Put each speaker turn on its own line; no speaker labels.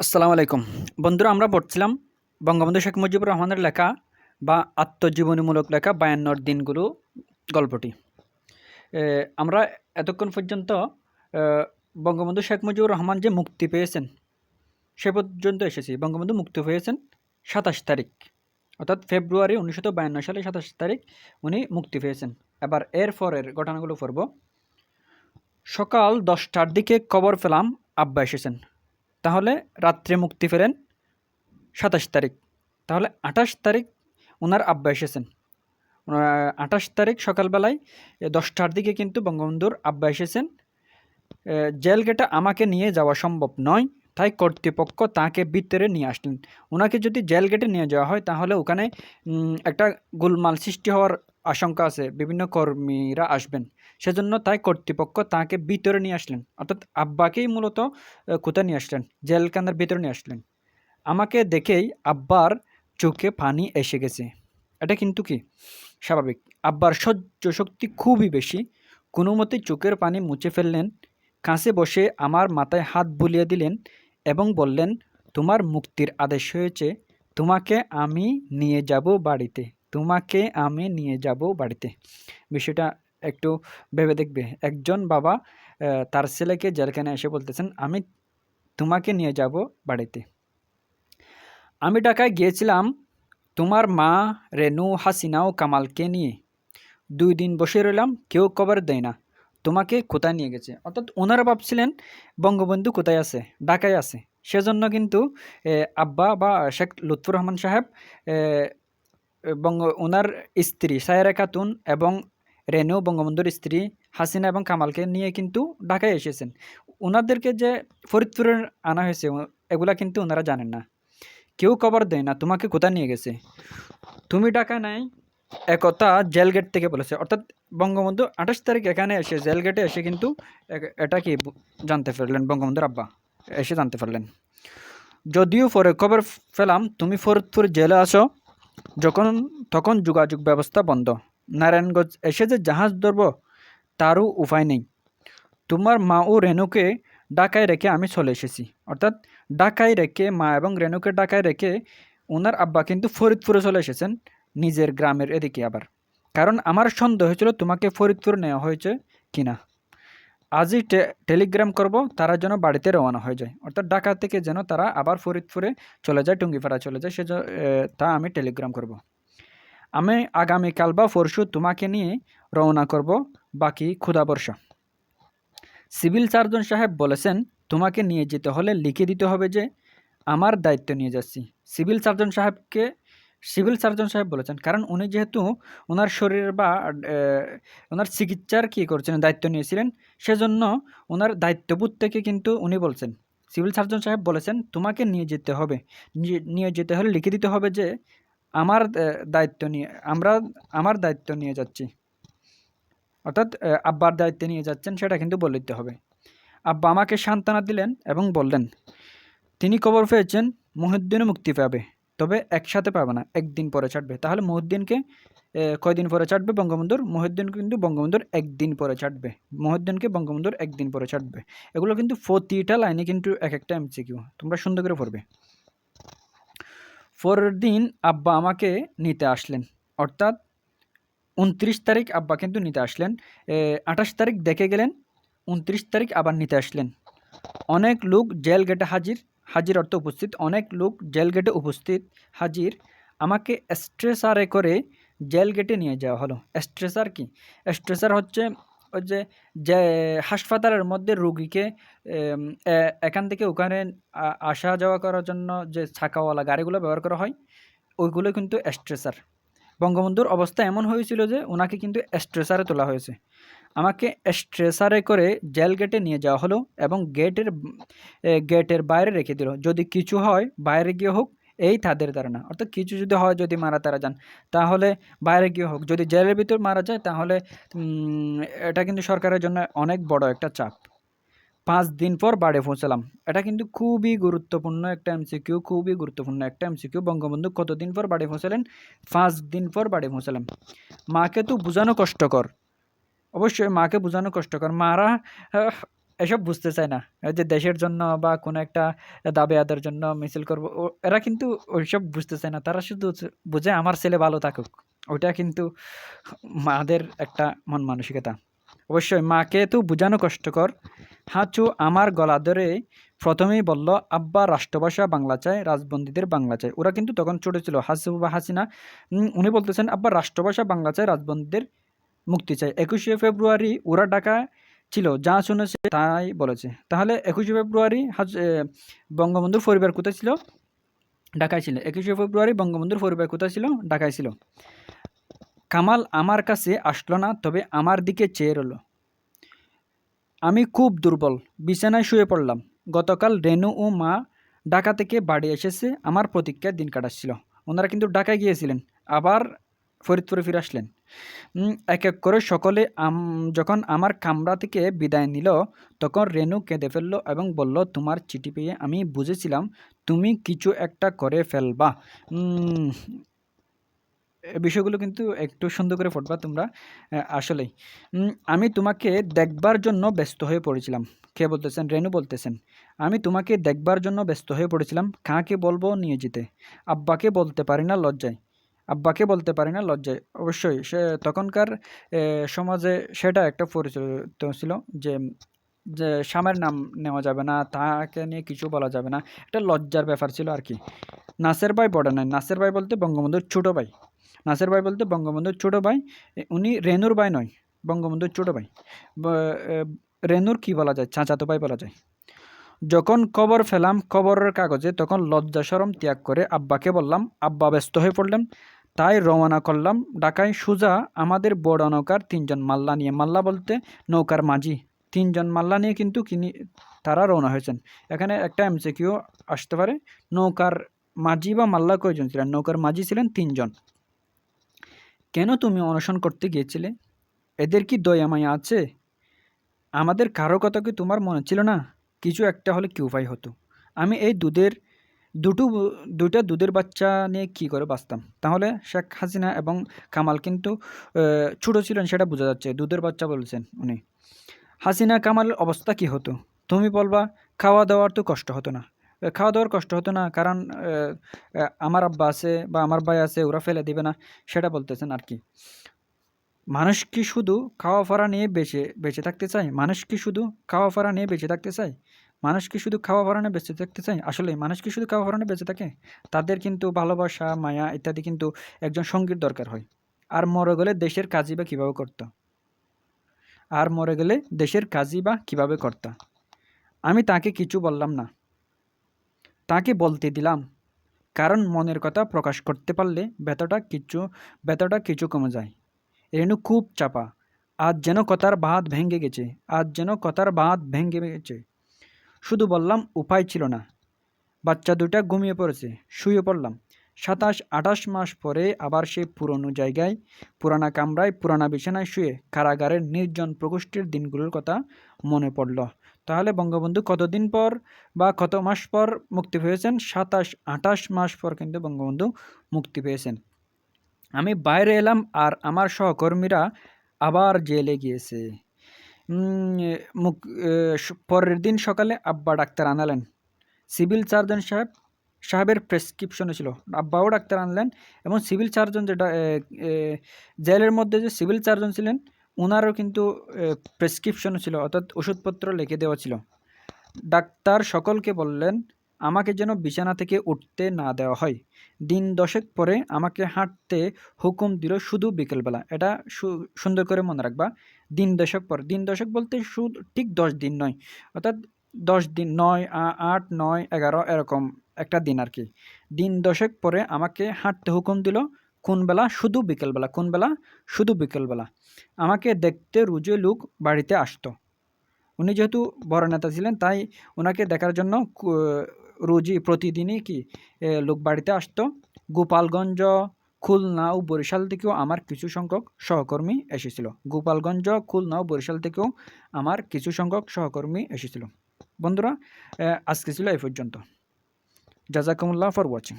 আসসালামু আলাইকুম। বন্ধুরা, আমরা পড়ছিলাম বঙ্গবন্ধু শেখ মুজিবুর রহমানের লেখা বা আত্মজীবনীমূলক লেখা বায়ান্নর দিনগুলো গল্পটি। আমরা এতক্ষণ পর্যন্ত বঙ্গবন্ধু শেখ মুজিবুর রহমান যে মুক্তি পেয়েছেন, সে পর্যন্ত এসেছি। বঙ্গবন্ধু মুক্তি পেয়েছেন সাতাশ তারিখ, অর্থাৎ ফেব্রুয়ারি উনিশশো বায়ান্ন সালে সাতাশ তারিখ উনি মুক্তি পেয়েছেন। এবার এর পরের ঘটনাগুলো পড়ব। সকাল দশটার দিকে খবর পেলাম, আব্বা এসেছেন। তাহলে রাত্রে মুক্তি ফেরেন সাতাশ তারিখ। তাহলে আঠাশ তারিখ ওনার আব্বা এসেছেন। আঠাশ তারিখ সকালবেলায় দশটার দিকে কিন্তু বঙ্গবন্ধুর আব্বা এসেছেন। জেল গেটে আমাকে নিয়ে যাওয়া সম্ভব নয়, তাই কর্তৃপক্ষ তাকে ভিতরে নিয়ে আসলেন। ওনাকে যদি জেল গেটে নিয়ে যাওয়া হয়, তাহলে ওখানে একটা গোলমাল সৃষ্টি হওয়ার আশঙ্কা আছে, বিভিন্ন কর্মীরা আসবেন। সেজন্য তাই কর্তৃপক্ষ তাকে ভিতরে নিয়ে আসলেন। অর্থাৎ আব্বাকেই মূলত কোথায় নিয়ে আসলেন? জেলখানার ভিতরে নিয়ে আসলেন। আমাকে দেখেই আব্বার চোখে পানি এসে গেছে। এটা কিন্তু কি? স্বাভাবিক। আব্বার সহ্য শক্তি খুবই বেশি। কোনো মতে চোখের পানি মুছে ফেললেন। কাছে বসে আমার মাথায় হাত বুলিয়ে দিলেন এবং বললেন, তোমার মুক্তির আদেশ হয়েছে। তোমাকে আমি নিয়ে যাব বাড়িতে। তোমাকে আমি নিয়ে যাব বাড়িতে। বিষয়টা একটু ভেবে দেখবে। একজন বাবা তার ছেলেকে জেলখানে এসে বলতেছেন, আমি তোমাকে নিয়ে যাব বাড়িতে। আমি ঢাকায় গিয়েছিলাম তোমার মা রেনু হাসিনা ও কামালকে নিয়ে। দুই দিন বসে রইলাম, কেউ খবর দেয় না। তোমাকে কোথায় নিয়ে গেছে? অর্থাৎ ওনারা ভাবছিলেন, বঙ্গবন্ধু কোথায় আছে? ঢাকায় আছে। সেজন্য কিন্তু আব্বা বা শেখ লুৎফুর রহমান সাহেব বঙ্গ ওনার স্ত্রী সায়রা খাতুন এবং রেনু বঙ্গবন্ধুর স্ত্রী হাসিনা এবং কামালকে নিয়ে কিন্তু ঢাকায় এসেছেন। ওনাদেরকে যে ফরিদপুরে আনা হয়েছে এগুলা কিন্তু ওনারা জানেন না। কেউ খবর দেয় না, তোমাকে কোথায় নিয়ে গেছে? তুমি ঢাকা নাই একথা জেল গেট থেকে বলেছে। অর্থাৎ বঙ্গবন্ধু আঠাশ তারিখ এখানে এসে জেল গেটে এসে কিন্তু এটা কি জানতে পারলেন? বঙ্গবন্ধুর আব্বা এসে জানতে পারলেন। যদিও পরে খবর পেলাম তুমি ফরিদপুর জেলে আসো যখন, তখন যোগাযোগ ব্যবস্থা বন্ধ। নারায়ণগঞ্জ এসে যে জাহাজ ধরব, তারও উপায় নেই। তোমার মা ও রেনুকে ঢাকায় রেখে আমি চলে এসেছি। অর্থাৎ ঢাকায় রেখে মা এবং রেনুকে ঢাকায় রেখে ওনার আব্বা কিন্তু ফরিদপুরে চলে এসেছেন, নিজের গ্রামের এদিকে আবার। কারণ আমার সন্দেহ হয়েছিল তোমাকে ফরিদপুর নেওয়া হয়েছে কিনা। আজই টেলিগ্রাম করব, তারা যেন বাড়িতে রওনা হয়ে যায়। অর্থাৎ ঢাকা থেকে যেন তারা আবার ফরিদপুরে চলে যায় টুঙ্গিপাড়া চলে যায় সে তা আমি টেলিগ্রাম করব। আমি আগামীকাল বা পরশু তোমাকে নিয়ে রওনা করব বাকি ক্ষুধা বর্ষা। সিভিল সার্জন সাহেব বলেছেন, তোমাকে নিয়ে যেতে হলে লিখে দিতে হবে যে, আমার দায়িত্ব নিয়ে যাচ্ছি। সিভিল সার্জন সাহেবকে সিভিল সার্জন সাহেব বলেছেন, কারণ উনি যেহেতু ওনার শরীরের বা ওনার চিকিৎসার কী করছেন, দায়িত্ব নিয়েছিলেন, সেজন্য ওনার দায়িত্ববোধ থেকে কিন্তু উনি বলছেন, সিভিল সার্জন সাহেব বলেছেন, তোমাকে নিয়ে যেতে হবে নিয়ে- নিয়ে যেতে হলে লিখে দিতে হবে যে, আমার দায়িত্ব নিয়ে, আমরা আমার দায়িত্ব নিয়ে যাচ্ছি। অর্থাৎ আব্বার দায়িত্ব নিয়ে যাচ্ছেন, সেটা কিন্তু বলে দিতে হবে। আব্বা আমাকে সান্ত্বনা দিলেন এবং বললেন, তিনি কবর পেয়েছেন মহিউদ্দিনও মুক্তি পাবে। তবে একসাথে পাবে না, একদিন পরে ছাড়বে। তাহলে মহিউদ্দিনকে কয়দিন পরে ছাড়বে বঙ্গবন্ধুর? মহিউদ্দিন কিন্তু বঙ্গবন্ধুর একদিন পরে ছাড়বে। মহিউদ্দিনকে বঙ্গবন্ধুর একদিন পরে ছাড়বে। এগুলো কিন্তু প্রতিটা লাইনে কিন্তু এক একটা এমসিকিউ তোমরা সুন্দর করে পড়বে। পরের দিন আব্বা আমাকে নিতে আসলেন। অর্থাৎ উনত্রিশ তারিখ আব্বা কিন্তু নিতে আসলেন। আঠাশ তারিখ দেখে গেলেন, উনত্রিশ তারিখ আবার নিতে আসলেন। অনেক লোক জেল গেটে হাজির। হাজির অর্থ উপস্থিত। অনেক লোক জেল গেটে উপস্থিত। হাজির, আমাকে স্ট্রেসারে করে জেল গেটে নিয়ে যাওয়া হলো। স্ট্রেসার কি? স্ট্রেসার হচ্ছে ওই যে হাসপাতালের মধ্যে রুগীকে এখান থেকে ওখানে আসা যাওয়া করার জন্য যে ছাকাওয়ালা গাড়িগুলো ব্যবহার করা হয়, ওইগুলো কিন্তু স্ট্রেসার বঙ্গবন্ধুর অবস্থা এমন হয়েছিল যে, ওনাকে কিন্তু স্ট্রেসারে তোলা হয়েছে। আমাকে স্ট্রেসারে করে জেল গেটে নিয়ে যাওয়া হলো এবং গেটের গেটের বাইরে রেখে দিল। যদি কিছু হয়, বাইরে গিয়ে হোক, এই তাদের ধারণা। অর্থাৎ কিছু যদি হয়, যদি মারা তারা যান, তাহলে বাইরে গিয়ে হোক। যদি জেলের ভিতর মারা যায়, তাহলে এটা কিন্তু সরকারের জন্য অনেক বড় একটা চাপ। পাঁচ দিন পর বাড়ি পৌঁছালাম। এটা কিন্তু খুবই গুরুত্বপূর্ণ একটা এমসিকিউ খুবই গুরুত্বপূর্ণ একটা এমসিকিউ বঙ্গবন্ধু কতদিন পর বাড়ি পৌঁছালেন? পাঁচ দিন পর বাড়ি পৌঁছালাম। মাকে তো বোঝানো কষ্টকর। অবশ্যই মাকে বোঝানো কষ্টকর। মারা এসব বুঝতে চায় না। যে দেশের জন্য বা কোনো একটা দাবি আদার জন্য মিছিল করব এরা কিন্তু ওইসব বুঝতে চায় না। তারা শুধু বুঝে আমার ছেলে ভালো থাকুক। ওইটা কিন্তু মাদের একটা মন মানসিকতা। অবশ্যই মাকে তো বোঝানো কষ্টকর। হাঁচু আমার গলা ধরে প্রথমেই বলল, আব্বা, রাষ্ট্রভাষা বাংলা চায় রাজবন্দীদের বাংলা চায় ওরা কিন্তু তখন ছোট ছিল হাসিব বা হাসিনা উনি বলতেছেন, আব্বা, রাষ্ট্রভাষা বাংলা চায় রাজবন্দীদের মুক্তি চায়। একুশে ফেব্রুয়ারি ওরা ডাকা ছিল, যা শুনেছে তাই বলেছে। তাহলে একুশে ফেব্রুয়ারি বঙ্গবন্ধুর পরিবার কোথায় ছিল? ঢাকায় ছিল। একুশে ফেব্রুয়ারি বঙ্গবন্ধুর পরিবার কোথায় ছিল? ঢাকায় ছিল। কামাল আমার কাছে আসলো না, তবে আমার দিকে চেয়ে রইল। আমি খুব দুর্বল, বিছানায় শুয়ে পড়লাম। গতকাল রেনু ও মা ঢাকা থেকে বাড়ি এসেছে। আমার প্রতীক্ষায় দিন কাটাচ্ছিল। ওনারা কিন্তু ঢাকায় গিয়েছিলেন। আবার ফরিদপুরে ফিরে আসলেন। এক এক করে সকলে যখন আমার কামরা থেকে বিদায় নিল, তখন রেনু কেঁদে ফেলল এবং বলল, তোমার চিঠি পেয়ে আমি বুঝেছিলাম, তুমি কিছু একটা করে ফেলবা। বিষয়গুলো কিন্তু একটু সুন্দর করে ফুটবা তোমরা আসলেই। আমি তোমাকে দেখবার জন্য ব্যস্ত হয়ে পড়েছিলাম। কে বলতেছেন? রেনু বলতেছেন। আমি তোমাকে দেখবার জন্য ব্যস্ত হয়ে পড়েছিলাম। কাকে বলব নিয়ে যেতে? আব্বাকে বলতে পারি না লজ্জায়। আব্বাকে বলতে পারি না, লজ্জায়। অবশ্যই, সে তখনকার সমাজে সেটা একটা পরিচিত ছিল যে যে স্বামীর নাম নেওয়া যাবে না, তাকে নিয়ে কিছু বলা যাবে না। একটা লজ্জার ব্যাপার ছিল আর কি। নাসের ভাই বড় নয়, নাসের ভাই বলতে বঙ্গবন্ধুর ছোটো ভাই। নাসের ভাই বলতে বঙ্গবন্ধুর ছোটো ভাই উনি রেনুর ভাই নয়, বঙ্গবন্ধুর ছোটো ভাই। রেনুর কি বলা যায়? চাচাতো ভাই বলা যায়। যখন কবর ফেলাম, কবরের কাগজে তখন লজ্জা সরম ত্যাগ করে আব্বাকে বললাম, আব্বা ব্যস্ত হয়ে পড়লেন তাই রওনা করলাম ঢাকায়। সুজা, আমাদের বড় নৌকার তিনজন মাল্লা নিয়ে। মাল্লা বলতে নৌকার মাঝি। তিনজন মাল্লা নিয়ে কিন্তু কিনি তারা রওনা হয়েছেন। এখানে একটা এমসিকিউ আসতে পারে। নৌকার মাঝি বা মাল্লা কয়জন ছিলেন? নৌকার মাঝি ছিলেন তিনজন। কেন তুমি অনশন করতে গিয়েছিলে? এদের কি দয়া মায়া আছে? আমাদের কারও কথা কি তোমার মনে ছিল না? কিছু একটা হলে কি উপায় হতো? আমি এই দুধের দুটো, দুইটা দুধের বাচ্চা নিয়ে কি করে বাঁচতাম? তাহলে শেখ হাসিনা এবং কামাল কিন্তু ছোটো ছিলেন সেটা বোঝা যাচ্ছে। দুধের বাচ্চা বলছেন উনি। হাসিনা কামালের অবস্থা কি হতো? তুমি বলবা, খাওয়া দাওয়ার তো কষ্ট হতো না। খাওয়া দাওয়ার কষ্ট হতো না কারণ আমার আব্বা আছে বা আমার ভাই আছে, ওরা ফেলে দিবে না, সেটা বলতেছেন আর কি। মানুষ কি শুধু খাওয়া ফরা নিয়ে বেঁচে বেঁচে থাকতে চায়? মানুষ কি শুধু খাওয়া ফরা নিয়ে বেঁচে থাকতে চায়? মানুষ কি শুধু খাওয়া নিয়ে বেঁচে থাকতে চায়? আসলে মানুষ কি শুধু খাওয়া ফরা নিয়ে বেঁচে থাকে? তাদের কিন্তু ভালোবাসা, মায়া ইত্যাদি কিন্তু একজন সঙ্গীর দরকার হয়। আর মরে গেলে দেশের কাজই বা কীভাবে করতো? আর মরে গেলে দেশের কাজই বা কীভাবে করতো? আমি তাকে কিছু বললাম না। তাকে বলতে দিলাম, কারণ মনের কথা প্রকাশ করতে পারলে ব্যথাটা কিছু ব্যথাটা কিছু কমে যায়। রেণু খুব চাপা। আজ যেন কথার বাঁধ ভেঙে গেছে, আজ যেন কথার বাঁধ ভেঙে গেছে। শুধু বললাম, উপায় ছিল না। বাচ্চা দুটা ঘুমিয়ে পড়েছে, শুয়ে পড়লাম। সাতাশ, আঠাশ মাস পরে আবার সেই পুরনো জায়গায়, পুরানা কামরায়, পুরানা বিছানায় শুয়ে কারাগারের নির্জন প্রকোষ্ঠের দিনগুলোর কথা মনে পড়ল। তাহলে বঙ্গবন্ধু কতদিন পর বা কত মাস পর মুক্তি পেয়েছেন? সাতাশ, আঠাশ মাস পর কিন্তু বঙ্গবন্ধু মুক্তি পেয়েছেন। আমি বাইরে এলাম আর আমার সহকর্মীরা আবার জেলে গিয়েছে। স- পরের দিন সকালে আব্বা ডাক্তার আনালেন। সিভিল সার্জন সাহেব সাহেবের প্রেসক্রিপশনে ছিল। আব্বাও ডাক্তার আনলেন এবং সিভিল সার্জন এ, জেলের মধ্যে যে সিভিল সার্জন ছিলেন ওনারও কিন্তু প্রেসক্রিপশনও ছিল অর্থাৎ ওষুধপত্র লিখে দেওয়া ছিল। ডাক্তার সকলকে বললেন আমাকে যেন বিছানা থেকে উঠতে না দেওয়া হয়। দিন দশেক পরে আমাকে হাঁটতে হুকুম দিল শুধু বিকেলবেলা। এটা সুন্দর করে মনে রাখবা। দিন দশক পর। দিন দশক বলতে শুধু ঠিক দশ দিন নয়। অর্থাৎ দশ দিন নয় আট, নয়, এগারো এরকম একটা দিন আর কি। দিন দশেক পরে আমাকে হাঁটতে হুকুম দিল কোন বেলা শুধু বিকেলবেলা। কোন বেলা শুধু বিকেলবেলা। আমাকে দেখতে রুজে লোক বাড়িতে আসতো। উনি যেহেতু বড় নেতা ছিলেন, তাই ওনাকে দেখার জন্য রোজই প্রতিদিনই কি লোক বাড়িতে আসতো। গোপালগঞ্জ, খুলনা ও বরিশাল থেকেও আমার কিছু সংখ্যক সহকর্মী এসেছিল। গোপালগঞ্জ, খুলনা ও বরিশাল থেকেও আমার কিছু সংখ্যক সহকর্মী এসেছিল। বন্ধুরা আজকে ছিল এই পর্যন্ত। জাজাকুমুল্লাহ ফর ওয়াচিং